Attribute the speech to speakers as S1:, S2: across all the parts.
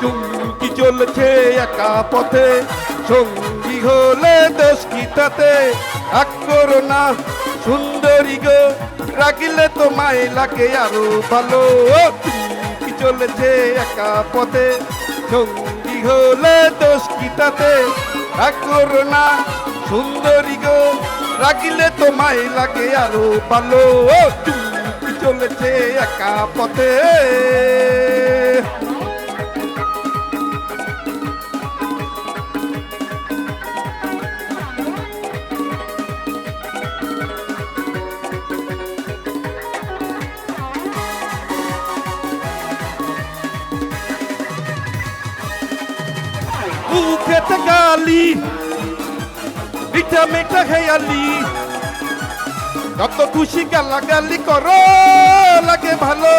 S1: চুমকি চলছে একা পথে। সঙ্গী হলে দোষ কি তাতে? না, সুন্দরী গো রাখিলে তোমায় লাগে আরও ভালো। চুমকি চলেছে একা পথে। সঙ্গী হলে দোষ কি তাতে? না, সুন্দরী গো রাখিলে তোমায় লাগে আরও ভালো। চুমকি চলেছে একা পথে। মুখেতে গালি মিঠা মিঠা খেয়ালি যত খুশি গালাগালি করো লাগে ভালো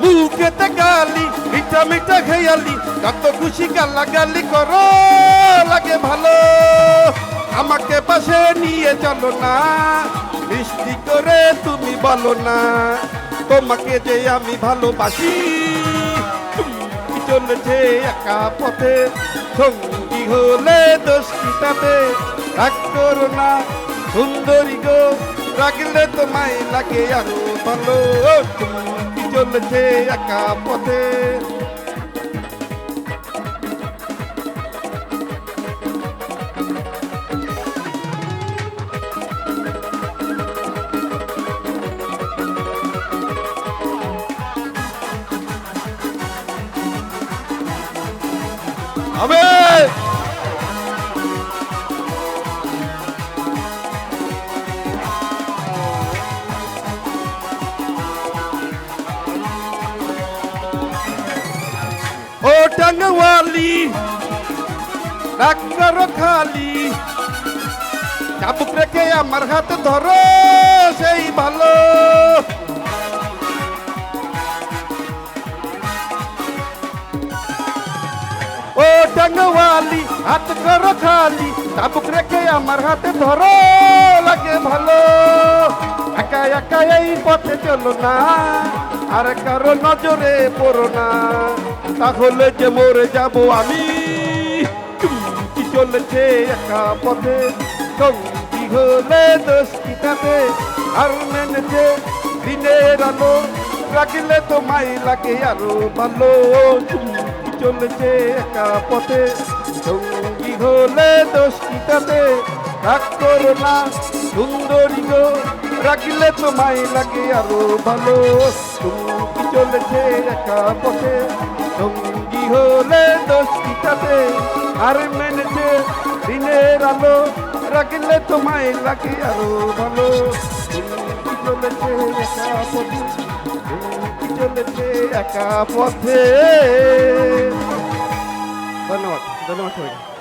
S1: মুখেতে গালি মিঠা মিঠা খেয়ালি যত খুশি গালাগালি করো লাগে ভালো আমাকে পাশে নিয়ে চলো না মিষ্টি করে তুমি বলো না তোমাকে যে আমি ভালোবাসি চুমকি চলেছে একা পথে। সঙ্গী হলে দোষ কি তাতে রাগ করো না। সুন্দরী গো, রাগলে তোমায় লাগে আরও ভালো। তুমি চলেছে একা পথে। হবে। ও টাঙ্গওয়ালি ডাক্তার খালি চাবুক রেখে আমার হাত ধরো সেই ভালো। টাঙ্গওয়ালি হাত করো খালি চাবুক রেখে আমার হাতে ধরো লাগে ভালো একা একা এই পথে চলো না আর কারও নজরে পড়ো না তাহলে যে মরে যাব আমি চুমকি চলেছে একা পথে সঙ্গী হলে দোষ কি তাতে আর মেনেছে দিনের আলো রাখলে তোমায় লাগে আরও ভালো চলেছে একা পথে। সঙ্গী হলে দোষ কি তাতে। রাগ করো না, সুন্দরী গো রাখলে তোমায় লাগে আরও ভালো। চুমকি চলেছে একা পথে, সঙ্গী হলে দোষ কি তাতে। আর মেনেছে দিনের আলো রাখলে তোমায় লাগে আরও ভালো। একা পথে ধন্যবাদ ধন্যবাদ সবাইকে।